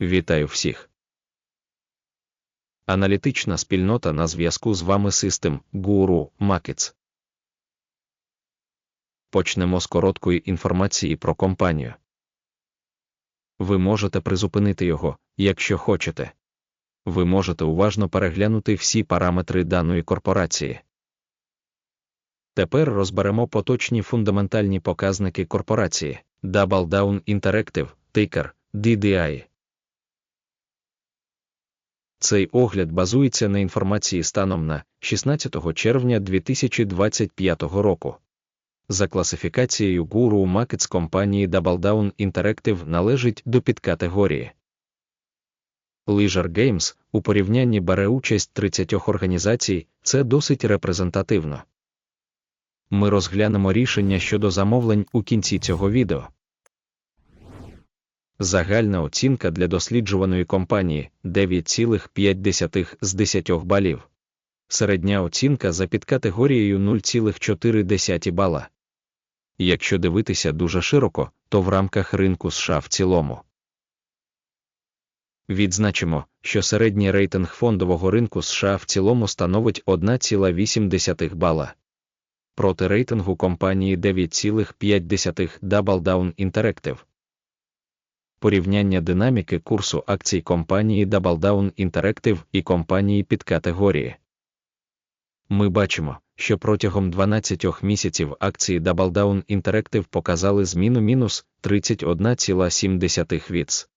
Вітаю всіх. Аналітична спільнота на зв'язку з вами System Guru Markets. Почнемо з короткої інформації про компанію. Ви можете призупинити його, якщо хочете. Ви можете уважно переглянути всі параметри даної корпорації. Тепер розберемо поточні фундаментальні показники корпорації Double Down Interactive, тикер DDI. Цей огляд базується на інформації станом на 16 червня 2025 року. За класифікацією Guru Markets компанії Double Down Interactive належить до підкатегорії. Leisure Games у порівнянні бере участь 30 організацій, це досить репрезентативно. Ми розглянемо рішення щодо замовлень у кінці цього відео. Загальна оцінка для досліджуваної компанії 9,5 з 10 балів. Середня оцінка за підкатегорією 0,4 бала. Якщо дивитися дуже широко, то в рамках ринку США в цілому. Відзначимо, що середній рейтинг фондового ринку США в цілому становить 1,8 бала. Проти рейтингу компанії 9,5 Double Down Interactive. Порівняння динаміки курсу акцій компанії Double Down Interactive і компанії під категорії. Ми бачимо, що протягом 12 місяців акції Double Down Interactive показали зміну мінус 31,7 віц.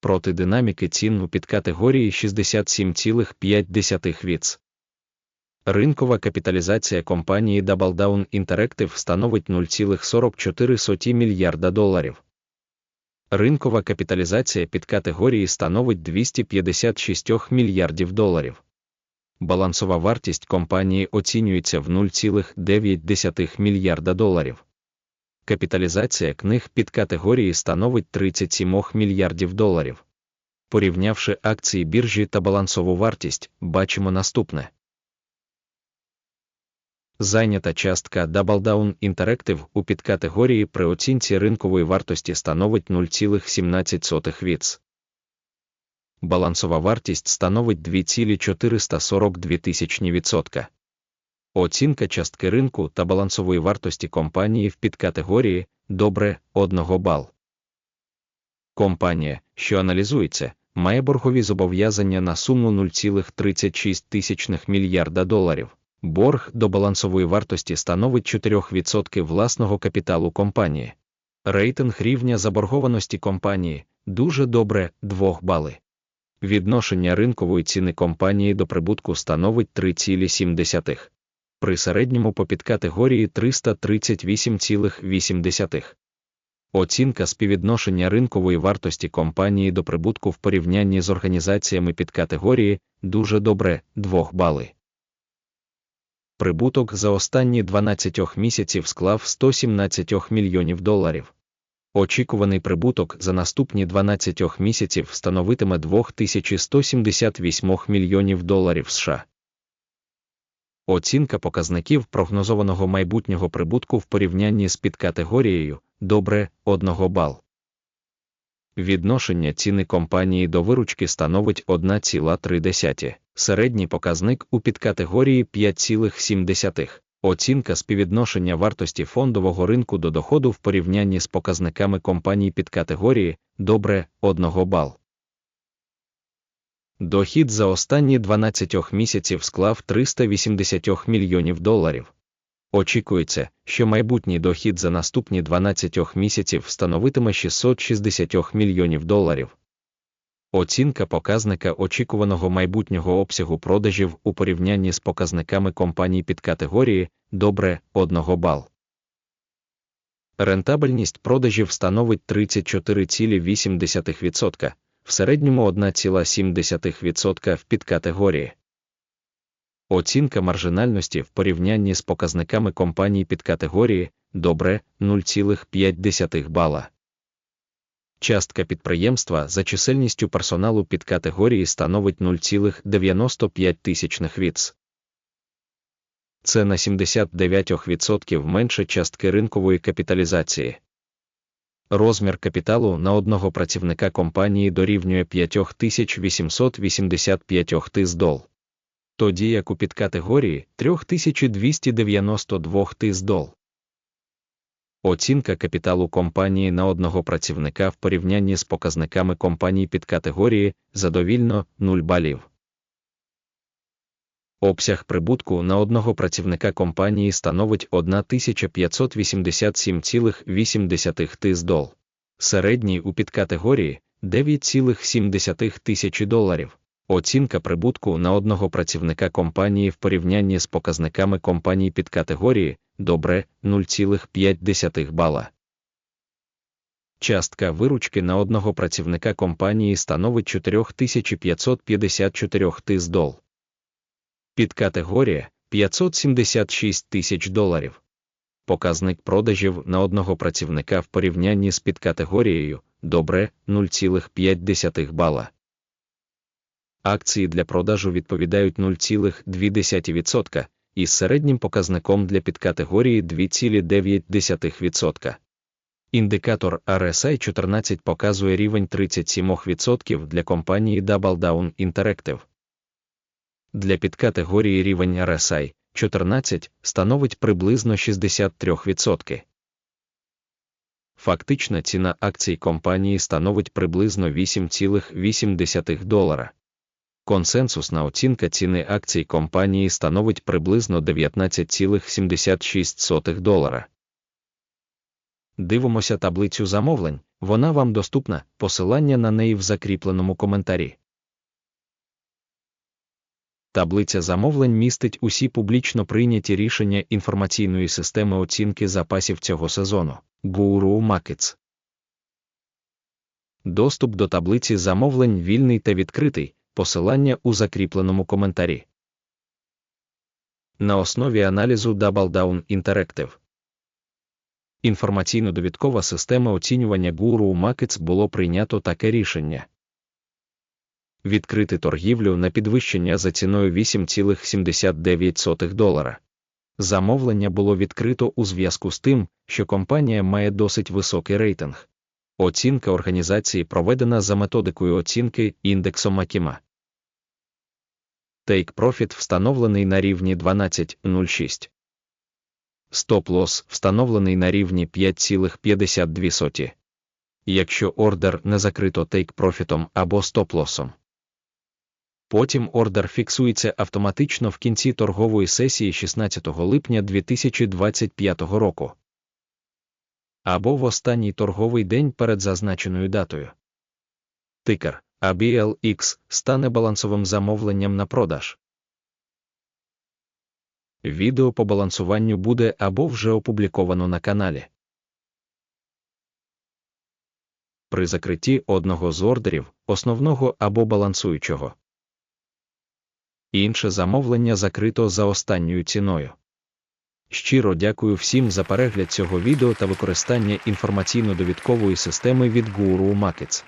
Проти динаміки цін у підкатегорії 67,5 віц. Ринкова капіталізація компанії Double Down Interactive становить 0,44 мільярда доларів. Ринкова капіталізація підкатегорії становить 256 мільярдів доларів. Балансова вартість компанії оцінюється в 0,9 мільярда доларів. Капіталізація книг підкатегорії становить 37 мільярдів доларів. Порівнявши акції біржі та балансову вартість, бачимо наступне. Зайнята частка Double Down Interactive у підкатегорії при оцінці ринкової вартості становить 0,17 віц. Балансова вартість становить 2,442 тисячні відсотка. Оцінка частки ринку та балансової вартості компанії в підкатегорії добре 1 бал. Компанія, що аналізується, має боргові зобов'язання на суму 0,36 мільярда доларів. Борг до балансової вартості становить 4% власного капіталу компанії. Рейтинг рівня заборгованості компанії дуже добре 2 бали. Відношення ринкової ціни компанії до прибутку становить 3,7. При середньому по підкатегорії 338,8. Оцінка співвідношення ринкової вартості компанії до прибутку в порівнянні з організаціями підкатегорії дуже добре 2 бали. Прибуток за останні 12 місяців склав 117 мільйонів доларів. Очікуваний прибуток за наступні 12 місяців становитиме 2178 мільйонів доларів США. Оцінка показників прогнозованого майбутнього прибутку в порівнянні з підкатегорією добре 1 бал. Відношення ціни компанії до виручки становить 1,3. Середній показник у підкатегорії 5,7. Оцінка співвідношення вартості фондового ринку до доходу в порівнянні з показниками компаній підкатегорії добре 1 бал. Дохід за останні 12 місяців склав 380 мільйонів доларів. Очікується, що майбутній дохід за наступні 12 місяців становитиме 660 мільйонів доларів. Оцінка показника очікуваного майбутнього обсягу продажів у порівнянні з показниками компаній під категорії добре 1 бал. Рентабельність продажів становить 34,8%, в середньому 1,7% в підкатегорії. Оцінка маржинальності в порівнянні з показниками компаній під категорії добре 0,5 бала. Частка підприємства за чисельністю персоналу під категорії становить 0,95 тисячних віц. Це на 79% менше частки ринкової капіталізації. Розмір капіталу на одного працівника компанії дорівнює 5885 тис дол. Тоді як у підкатегорії 3292 тис дол. Оцінка капіталу компанії на одного працівника в порівнянні з показниками компаній підкатегорії задовільно 0 балів. Обсяг прибутку на одного працівника компанії становить 1587,8 тис дол. Середній у підкатегорії 9,7 тисячі доларів. Оцінка прибутку на одного працівника компанії в порівнянні з показниками компаній підкатегорії добре 0,5 бала. Частка виручки на одного працівника компанії становить 4554 тис дол. Підкатегорія 576 тисяч доларів. Показник продажів на одного працівника в порівнянні з підкатегорією добре 0,5 бала. Акції для продажу відповідають 0,2% із середнім показником для підкатегорії 2,9%. Індикатор RSI 14 показує рівень 37% для компанії Double Down Interactive. Для підкатегорії рівень RSI 14 становить приблизно 63%. Фактична ціна акцій компанії становить приблизно 8,8 долара. Консенсусна оцінка ціни акцій компанії становить приблизно 19,76 долара. Дивимося таблицю замовлень, вона вам доступна, посилання на неї в закріпленому коментарі. Таблиця замовлень містить усі публічно прийняті рішення інформаційної системи оцінки запасів цього сезону Guru Markets. Доступ до таблиці замовлень вільний та відкритий, посилання у закріпленому коментарі. На основі аналізу Double Down Interactive. Інформаційно-довідкова система оцінювання Guru Markets було прийнято таке рішення відкрити торгівлю на підвищення за ціною 8,79 долара. Замовлення було відкрито у зв'язку з тим, що компанія має досить високий рейтинг. Оцінка організації проведена за методикою оцінки індексом Макіма. Take Profit встановлений на рівні 12,06. Стоп-лосс встановлений на рівні 5,52. Якщо ордер не закрито Take Profit або стоп-лоссом. Потім ордер фіксується автоматично в кінці торгової сесії 16 липня 2025 року або в останній торговий день перед зазначеною датою. Тикер ABLX стане балансовим замовленням на продаж. Відео по балансуванню буде або вже опубліковано на каналі. При закритті одного з ордерів, основного або балансуючого. Інше замовлення закрито за останньою ціною. Щиро дякую всім за перегляд цього відео та використання інформаційно-довідкової системи від Guru Markets.